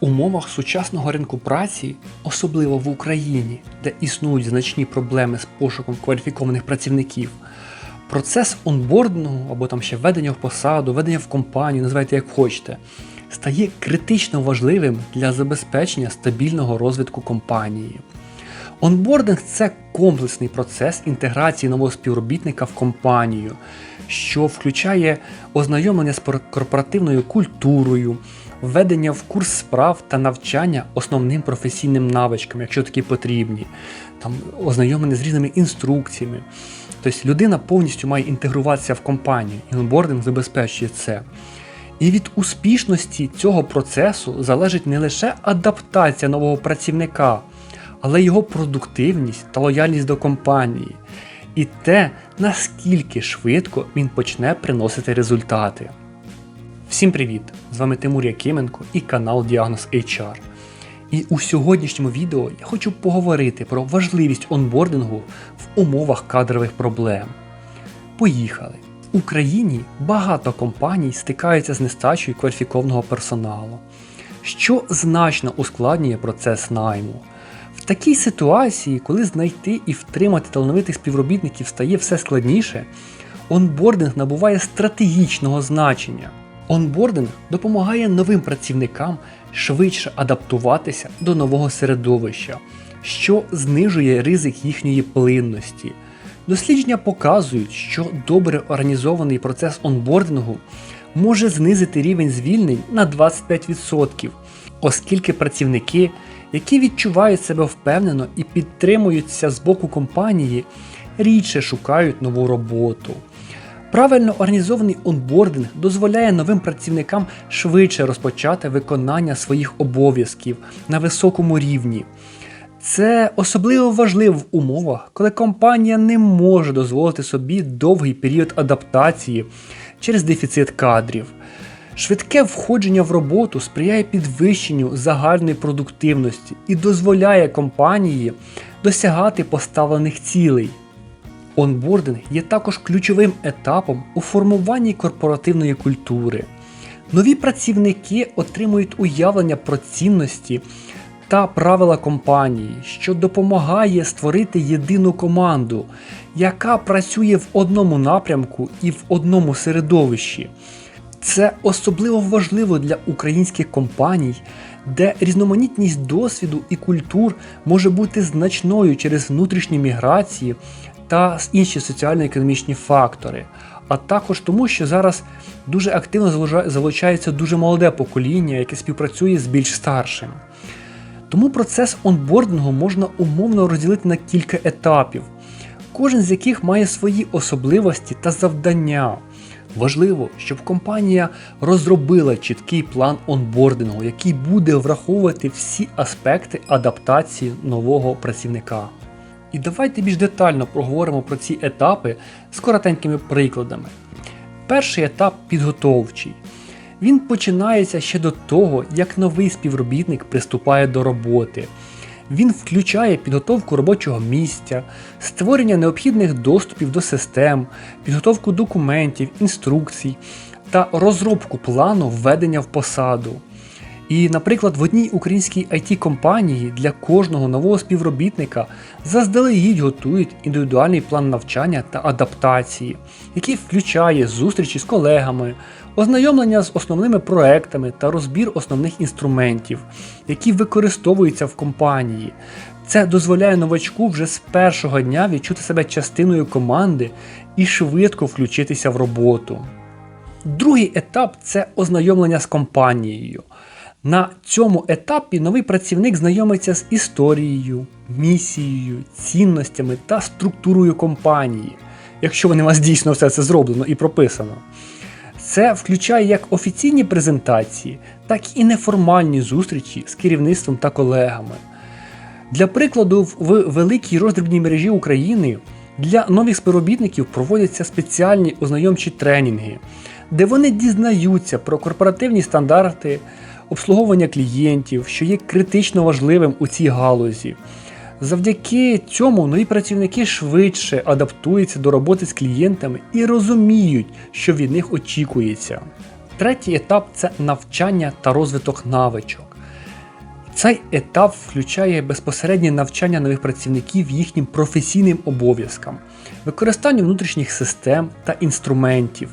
умовах сучасного ринку праці, особливо в Україні, де існують значні проблеми з пошуком кваліфікованих працівників, процес онбордингу або там ще введення в посаду, введення в компанію, називайте як хочете, стає критично важливим для забезпечення стабільного розвитку компанії. Онбординг це комплексний процес інтеграції нового співробітника в компанію, що включає ознайомлення з пор- корпоративною культурою, введення в курс справ та навчання основним професійним навичкам, якщо такі потрібні, там ознайомлення з різними інструкціями. Тобто людина повністю має інтегруватися в компанію, і онбординг забезпечує це. І від успішності цього процесу залежить не лише адаптація нового працівника, але й його продуктивність та лояльність до компанії, і те, наскільки швидко він почне приносити результати. Всім привіт! З вами Тимур Якименко і канал Діагноз HR. І у сьогоднішньому відео я хочу поговорити про важливість онбордингу в умовах кадрових проблем. Поїхали! В Україні багато компаній стикаються з нестачею кваліфікованого персоналу, що значно ускладнює процес найму. В такій ситуації, коли знайти і втримати талановитих співробітників стає все складніше, онбординг набуває стратегічного значення. Онбординг допомагає новим працівникам швидше адаптуватися до нового середовища, що знижує ризик їхньої плинності. Дослідження показують, що добре організований процес онбордингу може знизити рівень звільнень на 25%, оскільки працівники, які відчувають себе впевнено і підтримуються з боку компанії, рідше шукають нову роботу. Правильно організований онбординг дозволяє новим працівникам швидше розпочати виконання своїх обов'язків на високому рівні. Це особливо важливо в умовах, коли компанія не може дозволити собі довгий період адаптації через дефіцит кадрів. Швидке входження в роботу сприяє підвищенню загальної продуктивності і дозволяє компанії досягати поставлених цілей. Онбординг є також ключовим етапом у формуванні корпоративної культури. Нові працівники отримують уявлення про цінності та правила компанії, що допомагає створити єдину команду, яка працює в одному напрямку і в одному середовищі. Це особливо важливо для українських компаній, де різноманітність досвіду і культур може бути значною через внутрішні міграції та інші соціально-економічні фактори, а також тому, що зараз дуже активно залучається дуже молоде покоління, яке співпрацює з більш старшим. Тому процес онбордингу можна умовно розділити на кілька етапів, кожен з яких має свої особливості та завдання. Важливо, щоб компанія розробила чіткий план онбордингу, який буде враховувати всі аспекти адаптації нового працівника. І давайте більш детально проговоримо про ці етапи з коротенькими прикладами. Перший етап підготовчий. Він починається ще до того, як новий співробітник приступає до роботи. Він включає підготовку робочого місця, створення необхідних доступів до систем, підготовку документів, інструкцій та розробку плану введення в посаду. І, наприклад, в одній українській it компанії для кожного нового співробітника заздалегідь готують індивідуальний план навчання та адаптації, який включає зустрічі з колегами, ознайомлення з основними проектами та розбір основних інструментів, які використовуються в компанії. Це дозволяє новачку вже з першого дня відчути себе частиною команди і швидко включитися в роботу. Другий етап це ознайомлення з компанією. На цьому етапі новий працівник знайомиться з історією, місією, цінностями та структурою компанії, якщо вони у вас дійсно все це зроблено і прописано. Це включає як офіційні презентації, так і неформальні зустрічі з керівництвом та колегами. Для прикладу, в великій роздрібній мережі України для нових співробітників проводяться спеціальні ознайомчі тренінги, де вони дізнаються про корпоративні стандарти обслуговування клієнтів, що є критично важливим у цій галузі. Завдяки цьому нові працівники швидше адаптуються до роботи з клієнтами і розуміють, що від них очікується. Третій етап це навчання та розвиток навичок. Цей етап включає безпосереднє навчання нових працівників їхнім професійним обов'язкам, використанню внутрішніх систем та інструментів.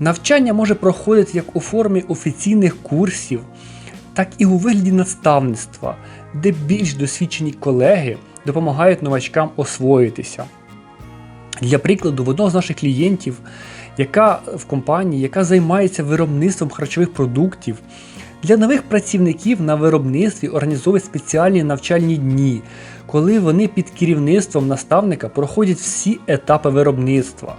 Навчання може проходити як у формі офіційних курсів, так і у вигляді наставництва, де більш досвідчені колеги допомагають новачкам освоїтися. Для прикладу, в одного з наших клієнтів, яка в компанії, яка займається виробництвом харчових продуктів, для нових працівників на виробництві організовують спеціальні навчальні дні, коли вони під керівництвом наставника проходять всі етапи виробництва.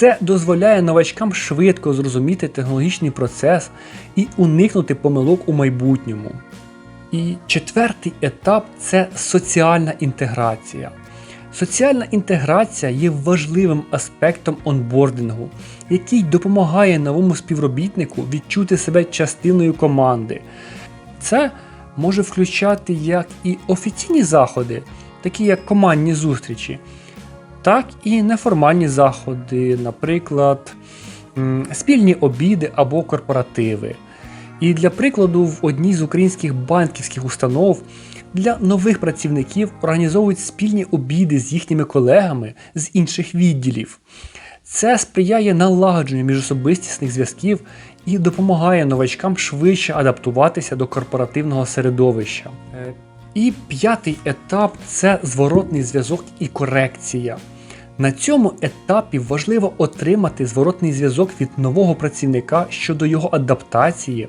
Це дозволяє новачкам швидко зрозуміти технологічний процес і уникнути помилок у майбутньому. І четвертий етап це соціальна інтеграція. Соціальна інтеграція є важливим аспектом онбордингу, який допомагає новому співробітнику відчути себе частиною команди. Це може включати як і офіційні заходи, такі як командні зустрічі, так і неформальні заходи, наприклад, спільні обіди або корпоративи. І для прикладу, в одній з українських банківських установ для нових працівників організовують спільні обіди з їхніми колегами з інших відділів. Це сприяє налагодженню міжособистісних зв'язків і допомагає новачкам швидше адаптуватися до корпоративного середовища. І п'ятий етап це зворотний зв'язок і корекція. На цьому етапі важливо отримати зворотний зв'язок від нового працівника щодо його адаптації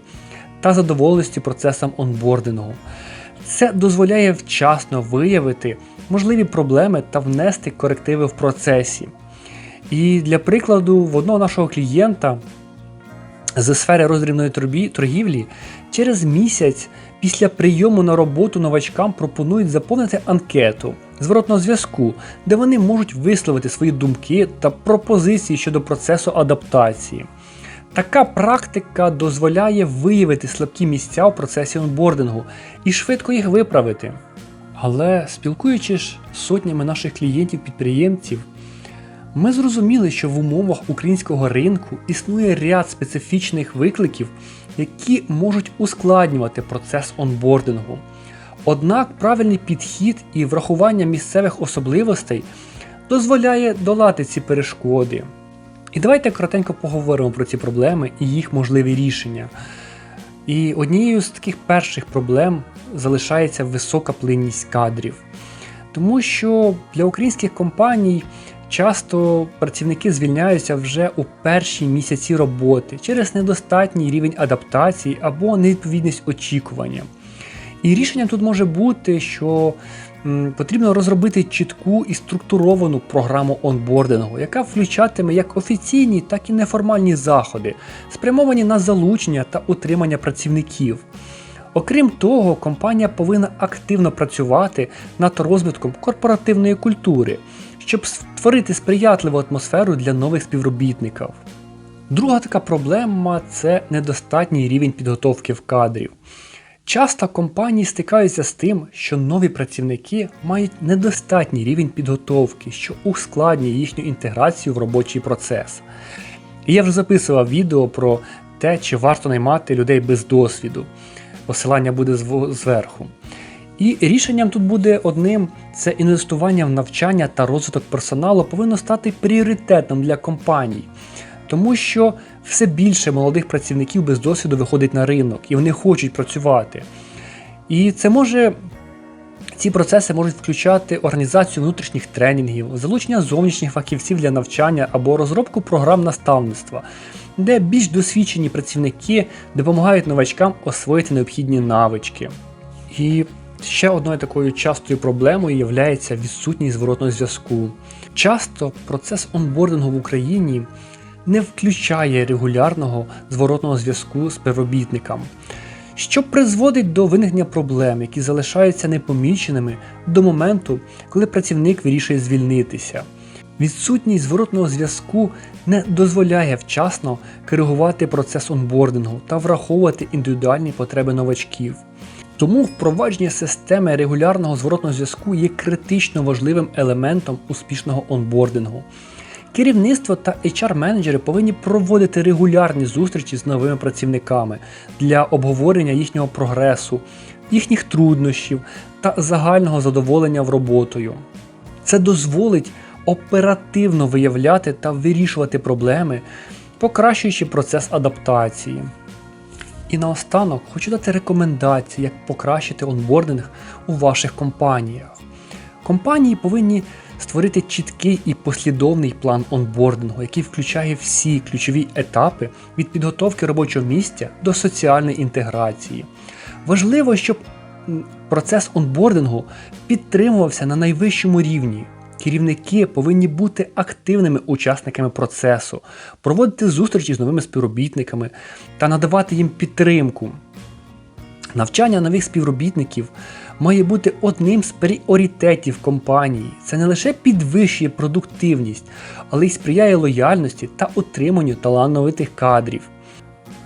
та задоволеності процесом онбордингу. Це дозволяє вчасно виявити можливі проблеми та внести корективи в процесі. І для прикладу, в одного нашого клієнта з сфери роздрібної торгівлі через місяць після прийому на роботу новачкам пропонують заповнити анкету зворотного зв'язку, де вони можуть висловити свої думки та пропозиції щодо процесу адаптації. Така практика дозволяє виявити слабкі місця у процесі онбордингу і швидко їх виправити. Але спілкуючись з сотнями наших клієнтів-підприємців, ми зрозуміли, що в умовах українського ринку існує ряд специфічних викликів, які можуть ускладнювати процес онбордингу. Однак правильний підхід і врахування місцевих особливостей дозволяє долати ці перешкоди. І давайте коротенько поговоримо про ці проблеми і їх можливі рішення. І однією з таких перших проблем залишається висока плинність кадрів. Тому що для українських компаній часто працівники звільняються вже у перші місяці роботи через недостатній рівень адаптації або невідповідність очікуванням. І рішенням тут може бути, що потрібно розробити чітку і структуровану програму онбордингу, яка включатиме як офіційні, так і неформальні заходи, спрямовані на залучення та утримання працівників. Окрім того, компанія повинна активно працювати над розвитком корпоративної культури, щоб створити сприятливу атмосферу для нових співробітників. Друга така проблема це недостатній рівень підготовки в кадрів. Часто компанії стикаються з тим, що нові працівники мають недостатній рівень підготовки, що ускладнює їхню інтеграцію в робочий процес. І я вже записував відео про те, чи варто наймати людей без досвіду. Посилання буде зверху. І рішенням тут буде одним: це інвестування в навчання та розвиток персоналу повинно стати пріоритетом для компаній, тому що все більше молодих працівників без досвіду виходить на ринок і вони хочуть працювати. І це може. Ці процеси можуть включати організацію внутрішніх тренінгів, залучення зовнішніх фахівців для навчання або розробку програм наставництва, де більш досвідчені працівники допомагають новачкам освоїти необхідні навички. І ще одною такою частою проблемою є відсутність зворотного зв'язку. Часто процес онбордингу в Україні не включає регулярного зворотного зв'язку з співробітниками, що призводить до виникнення проблем, які залишаються непоміченими до моменту, коли працівник вирішує звільнитися. Відсутність зворотного зв'язку не дозволяє вчасно коригувати процес онбордингу та враховувати індивідуальні потреби новачків. Тому впровадження системи регулярного зворотного зв'язку є критично важливим елементом успішного онбордингу. Керівництво та HR-менеджери повинні проводити регулярні зустрічі з новими працівниками для обговорення їхнього прогресу, їхніх труднощів та загального задоволення в роботою. Це дозволить оперативно виявляти та вирішувати проблеми, покращуючи процес адаптації. І наостанок хочу дати рекомендації, як покращити онбординг у ваших компаніях. Компанії повинні створити чіткий і послідовний план онбордингу, який включає всі ключові етапи від підготовки робочого місця до соціальної інтеграції. Важливо, щоб процес онбордингу підтримувався на найвищому рівні. Керівники повинні бути активними учасниками процесу, проводити зустрічі з новими співробітниками та надавати їм підтримку. Навчання нових співробітників має бути одним з пріоритетів компанії. Це не лише підвищує продуктивність, але й сприяє лояльності та утриманню талановитих кадрів.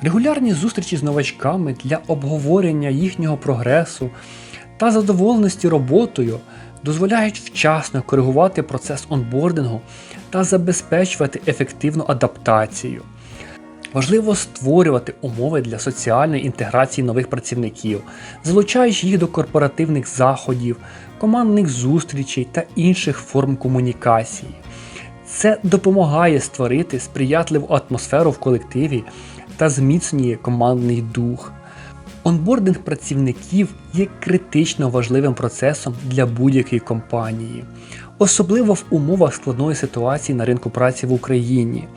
Регулярні зустрічі з новачками для обговорення їхнього прогресу та задоволеності роботою дозволяють вчасно коригувати процес онбордингу та забезпечувати ефективну адаптацію. Важливо створювати умови для соціальної інтеграції нових працівників, залучаючи їх до корпоративних заходів, командних зустрічей та інших форм комунікації. Це допомагає створити сприятливу атмосферу в колективі та зміцнює командний дух. Онбординг працівників є критично важливим процесом для будь-якої компанії, особливо в умовах складної ситуації на ринку праці в Україні.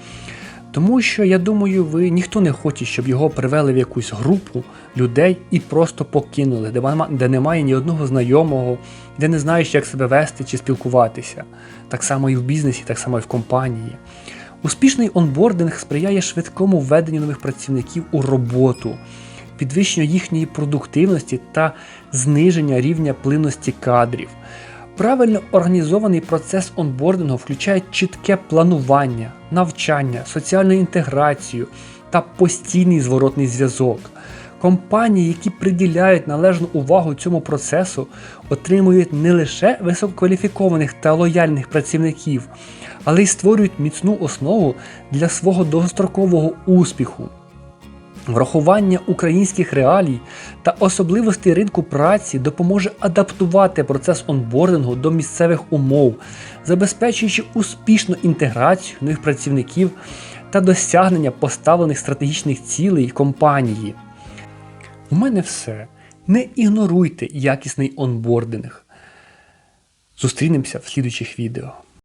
Тому що я думаю, ви ніхто не хоче, щоб його привели в якусь групу людей і просто покинули, де, де немає ні одного знайомого, де не знаєш, як себе вести чи спілкуватися. Так само і в бізнесі, так само і в компанії. Успішний онбординг сприяє швидкому введенню нових працівників у роботу, підвищенню їхньої продуктивності та зниження рівня плинності кадрів. Правильно організований процес онбордингу включає чітке планування, навчання, соціальну інтеграцію та постійний зворотний зв'язок. Компанії, які приділяють належну увагу цьому процесу, отримують не лише висококваліфікованих та лояльних працівників, але й створюють міцну основу для свого довгострокового успіху. Врахування українських реалій та особливостей ринку праці допоможе адаптувати процес онбордингу до місцевих умов, забезпечуючи успішну інтеграцію нових працівників та досягнення поставлених стратегічних цілей компанії. У мене все. Не ігноруйте якісний онбординг. Зустрінемося в слідуючих відео.